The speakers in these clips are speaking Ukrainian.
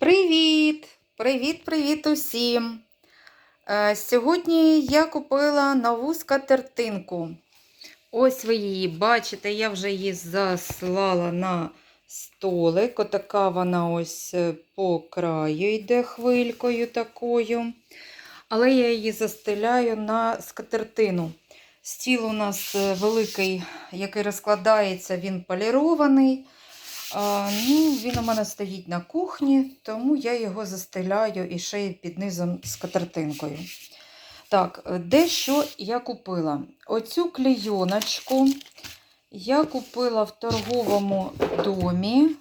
Привіт! Привіт-привіт усім! Е, Сьогодні я купила нову скатертинку. Ось ви її бачите, я вже її заслала на столик. Отака вона ось е, по краю йде хвилькою такою. Але я її застеляю на скатертину. Стіл у нас е, великий, який розкладається, він полірований. Ну, він у мене стоїть на кухні, тому я його застеляю і ще під низом з катертинкою. Так, е, де що я купила? Оцю клейоночку я купила в торговому домі.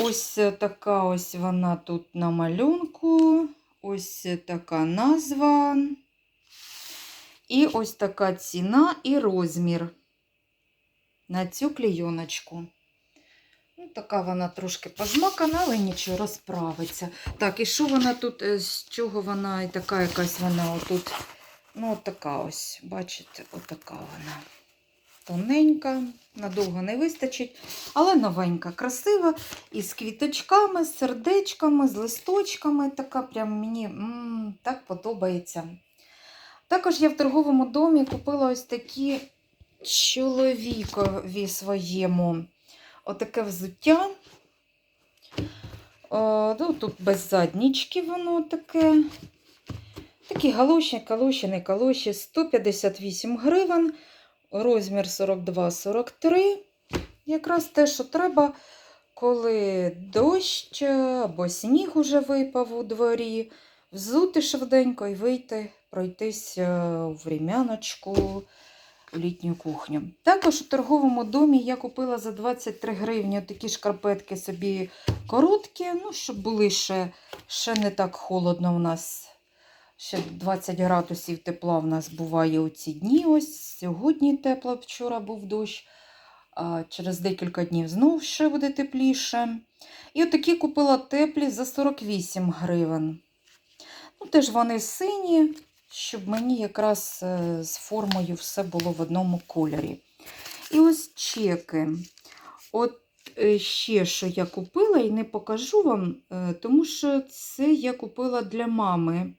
Ось така ось вона тут на малюнку. Ось така назва. І ось така ціна і розмір на цю клейоночку. Ну, така вона трошки позмакана, але нічого, розправиться. Так, і що вона тут, е, з чого вона і така якась вона отут. Ну, от ось, бачите, отака вона. Тоненька, надовго не вистачить, але новенька, красива. І з квіточками, з сердечками, з листочками. Така прям мені м, так подобається. Також я в торговому домі купила ось такі чоловікові своєму отаке взуття. О, ну, Тут без заднічки воно таке. Такі галоші, калоші, калоші, 158 гривень, розмір 42-43. Якраз те, що треба, коли дощ або сніг уже випав у дворі, взути швиденько і вийти, пройтись в рім'яночку, літню кухню. Також у торговому домі я купила за 23 гривні такі шкарпетки собі короткі, ну, щоб були ще, ще не так холодно у нас. Ще 20 градусів тепла в нас буває у ці дні. Ось Сьогодні тепло, вчора був дощ. А через декілька днів знову ще буде тепліше. І отакі купила теплі за 48 гривень. Ну, Теж вони сині, щоб мені якраз е, з формою все було в одному кольорі. І ось чеки. От е, ще що я купила, і не покажу вам, е, тому що це я купила для мами.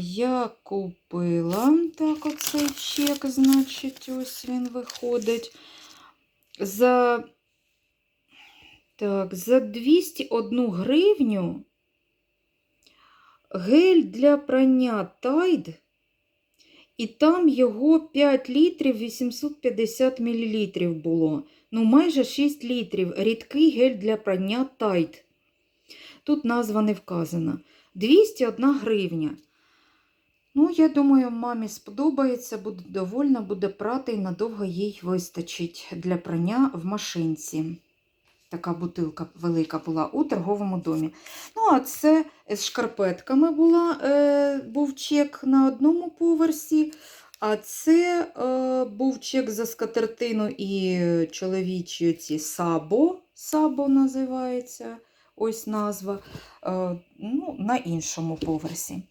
Я купила так, оцей чек, значить, ось він виходить. За, так, за 201 гривню гель для прання Tide, і там його 5 літрів 850 мл було. Ну, майже 6 літрів. Рідкий гель для прання Tide. Тут назва не вказана. 201 гривня. Ну, я думаю, мамі сподобається, буде довольна, буде прати і надовго їй вистачить для прання в машинці. Така бутилка велика була у торговому домі. Ну, а це з шкарпетками була, е, був чек на одному поверсі, а це е, був чек за скатертину і чоловічі ці сабо, сабо називається, ось назва, е, ну, на іншому поверсі.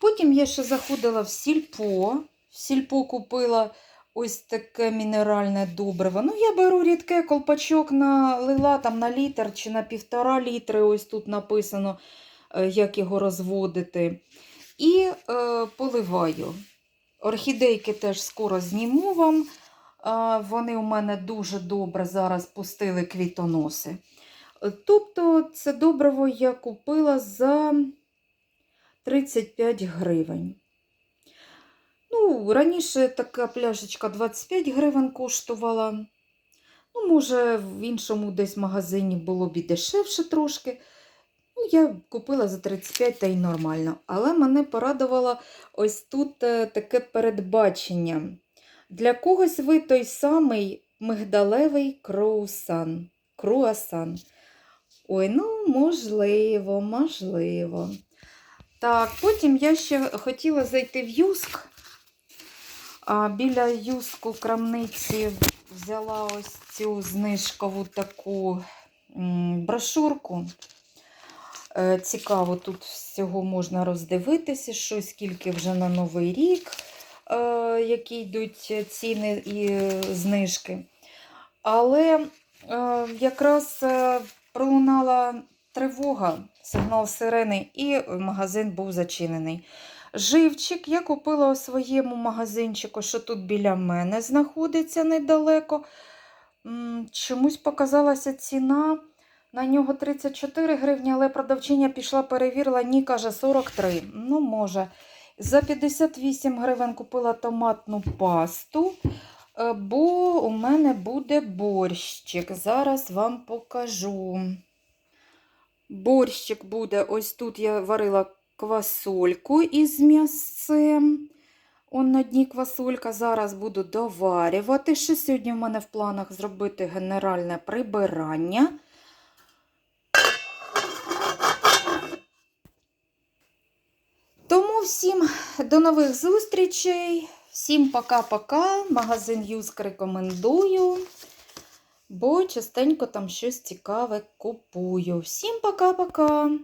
Потім я ще заходила в сільпо. В сільпо купила ось таке мінеральне добриво. Ну, я беру рідке колпачок налила там на літр чи на півтора літри. Ось тут написано, е, як його розводити. І е, поливаю. Орхідейки теж скоро зніму вам. Вони у мене дуже добре зараз пустили квітоноси. Тобто, це добриво я купила за 35 гривень. Ну, раніше така пляшечка 25 гривень коштувала. Ну, може, в іншому десь магазині було б і дешевше трошки. Ну, я купила за 35 та й нормально. Але мене порадувало ось тут е, таке передбачення. Для когось ви той самий мигдалевий круасан. круасан. Ой, ну, можливо, можливо. Так, потім я ще хотіла зайти в Юск. Біля юску крамниці взяла ось цю знижкову таку брошурку. Е, Цікаво, тут всього можна роздивитися, що скільки вже на Новий рік, е, які йдуть ціни і знижки. Але е, якраз пролунала тривога, сигнал сирени, і магазин був зачинений. Живчик я купила у своєму магазинчику, що тут біля мене знаходиться недалеко. Чомусь показалася ціна. На нього 34 гривні, але продавчиня пішла, перевірила, ні, каже, 43. Ну, може. За 58 гривень купила томатну пасту, е, бо у мене буде борщик. Зараз вам покажу. Борщик буде, ось тут я варила квасольку із м'ясцем. Он на дні квасолька. Зараз буду доварювати. Ще сьогодні в мене в планах зробити генеральне прибирання. Тому всім до нових зустрічей. Всім пока-пока. Магазин Юск рекомендую, бо частенько там щось цікаве купую. Всім пока-пока!